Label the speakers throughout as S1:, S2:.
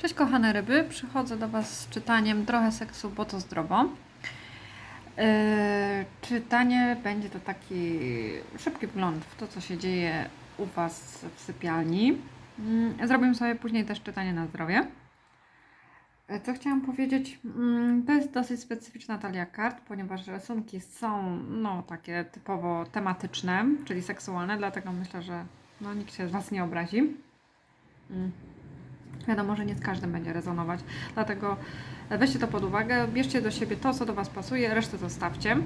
S1: Cześć kochane ryby, przychodzę do Was z czytaniem Trochę seksu, bo to zdrowo. Yy, czytanie będzie to taki szybki wgląd w to, co się dzieje u Was w sypialni. Yy, sobie później też czytanie na zdrowie. Yy, Co chciałam powiedzieć? Yy, To jest dosyć specyficzna talia kart, ponieważ rysunki są no, takie typowo tematyczne, czyli seksualne, dlatego myślę, że no, nikt się z Was nie obrazi. Yy. Wiadomo, że nie z każdym będzie rezonować, dlatego weźcie to pod uwagę, bierzcie do siebie to, co do Was pasuje, resztę zostawcie.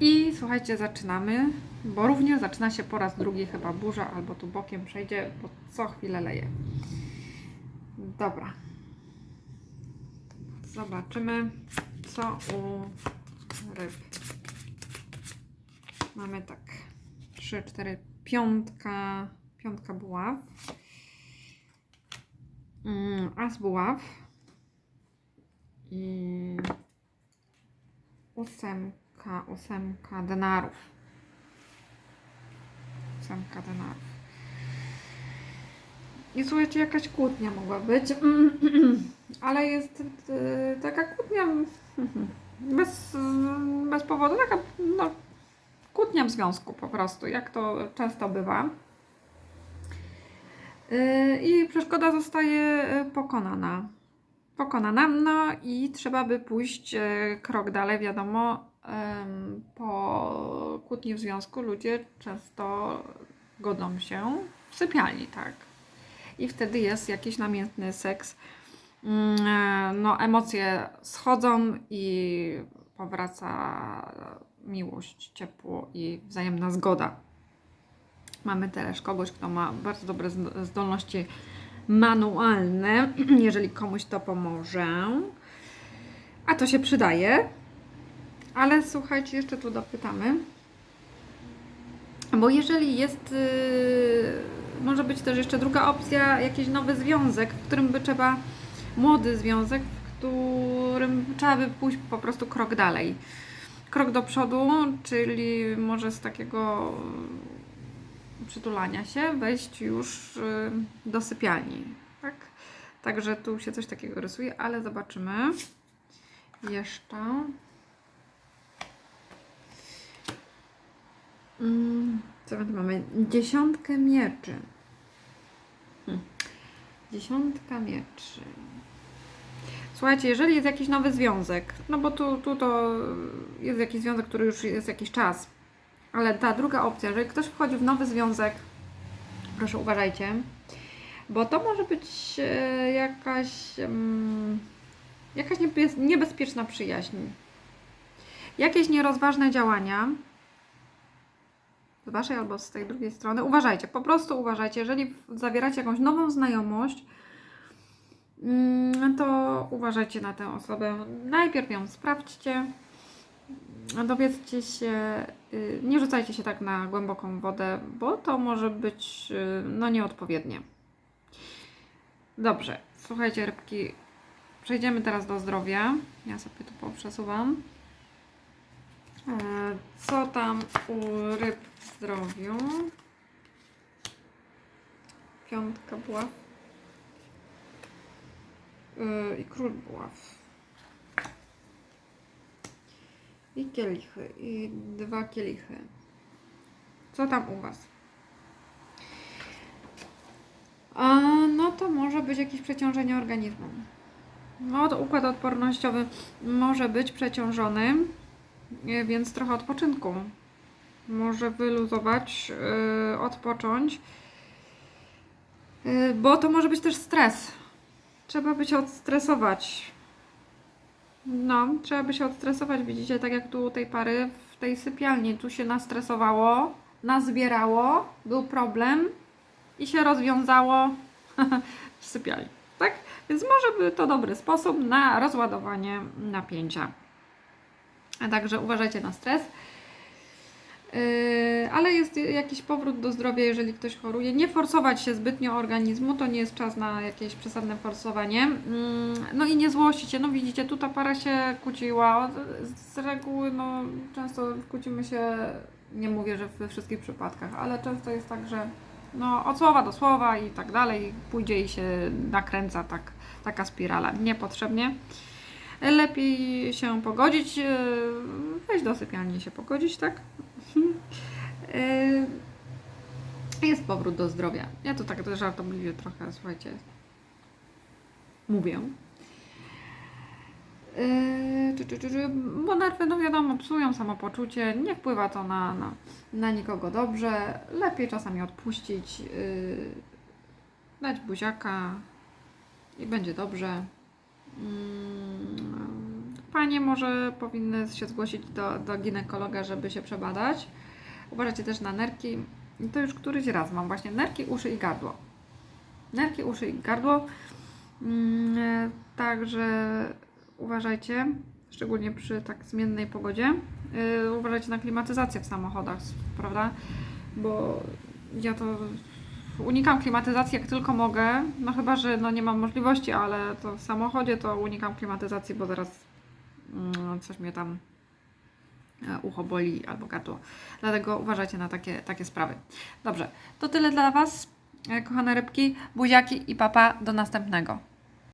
S1: I słuchajcie, zaczynamy, bo również zaczyna się po raz drugi chyba burza, albo tu bokiem przejdzie, bo co chwilę leje. Dobra. Zobaczymy, co u ryb. Mamy tak, 3, 4, piątka, piątka buław. Mm, as buław i ósemka, ósemka denarów. Ósemka denarów. I słuchajcie, jakaś kłótnia mogła być, ale jest y, taka kłótnia bez, bez powodu, taka no, kłótnia w związku po prostu, jak to często bywa. Yy, I przeszkoda zostaje y, pokonana. Pokonana, no i trzeba by pójść y, krok dalej. Wiadomo, po kłótni w związku ludzie często godzą się w sypialni, tak. I wtedy jest jakiś namiętny seks. E, No, emocje schodzą i powraca miłość, ciepło i wzajemna zgoda. Mamy też kogoś, kto ma bardzo dobre zd- zdolności manualne, jeżeli komuś to pomoże. A to się przydaje. Ale słuchajcie, jeszcze tu dopytamy. Bo jeżeli jest, yy, może być też jeszcze druga opcja, jakiś nowy związek, w którym by trzeba, młody związek, w którym trzeba by pójść po prostu krok dalej. Krok do przodu, czyli może z takiego przytulania się, wejść już y, do sypialni. Tak? Także tu się coś takiego rysuje, ale zobaczymy. Jeszcze. Mm, Co my tu mamy? Dziesiątkę mieczy. Hm. Dziesiątka mieczy. Słuchajcie, jeżeli jest jakiś nowy związek, no bo tu, tu to jest jakiś związek, który już jest jakiś czas, ale ta druga opcja, jeżeli ktoś wchodzi w nowy związek, proszę uważajcie, bo to może być e, jakaś, mm, jakaś niebez, niebezpieczna przyjaźń. Jakieś nierozważne działania z waszej albo z tej drugiej strony. Uważajcie, po prostu uważajcie, jeżeli zawieracie jakąś nową znajomość, mm, to uważajcie na tę osobę. Najpierw ją sprawdźcie, dowiedzcie się, y, nie rzucajcie się tak na głęboką wodę, bo to może być y, no nieodpowiednie. Dobrze, słuchajcie rybki, przejdziemy teraz do zdrowia. Ja sobie tu poprzesuwam. E, Co tam u ryb w zdrowiu? Piątka buław. Y, I król buław. I kielichy. I dwa kielichy. Co tam u Was? A, no to może być jakieś przeciążenie organizmu. No to układ odpornościowy może być przeciążony, e, więc trochę odpoczynku. Może wyluzować, yy, odpocząć, Yy, bo to może być też stres. Trzeba by się odstresować. No, trzeba by się odstresować, widzicie, tak jak tu tej pary w tej sypialni. Tu się nastresowało, nazbierało, był problem i się rozwiązało w sypialni, tak? Więc może by to dobry sposób na rozładowanie napięcia. A także uważajcie na stres. Yy, ale jest jakiś powrót do zdrowia, jeżeli ktoś choruje. Nie forsować się zbytnio organizmu, to nie jest czas na jakieś przesadne forsowanie. Yy, No i nie złościć się. No widzicie, tu ta para się kłóciła. Z reguły, no często kłócimy się, nie mówię, że we wszystkich przypadkach, ale często jest tak, że no, od słowa do słowa i tak dalej, pójdzie i się nakręca tak, taka spirala niepotrzebnie. Lepiej się pogodzić, yy, wejść do sypialni się pogodzić, tak? Yy, Jest powrót do zdrowia. Ja to tak żartobliwie trochę, słuchajcie, mówię. Yy, bo nerwy, no wiadomo, psują samopoczucie, nie wpływa to na, na, na nikogo dobrze. Lepiej czasami odpuścić, yy, dać buziaka i będzie dobrze. Mm, Panie może powinny się zgłosić do, do ginekologa, żeby się przebadać. Uważajcie też na nerki. To już któryś raz mam właśnie nerki, uszy i gardło. Nerki, uszy i gardło. Mm, e, Także uważajcie, szczególnie przy tak zmiennej pogodzie. Yy, uważajcie na klimatyzację w samochodach, prawda? Bo ja to unikam klimatyzacji jak tylko mogę. No chyba, że no nie mam możliwości, ale to w samochodzie to unikam klimatyzacji, bo zaraz coś mnie tam e, ucho boli albo gardło. Dlatego uważajcie na takie, takie sprawy. Dobrze, to tyle dla Was, e, kochane rybki, buziaki i papa. Do następnego.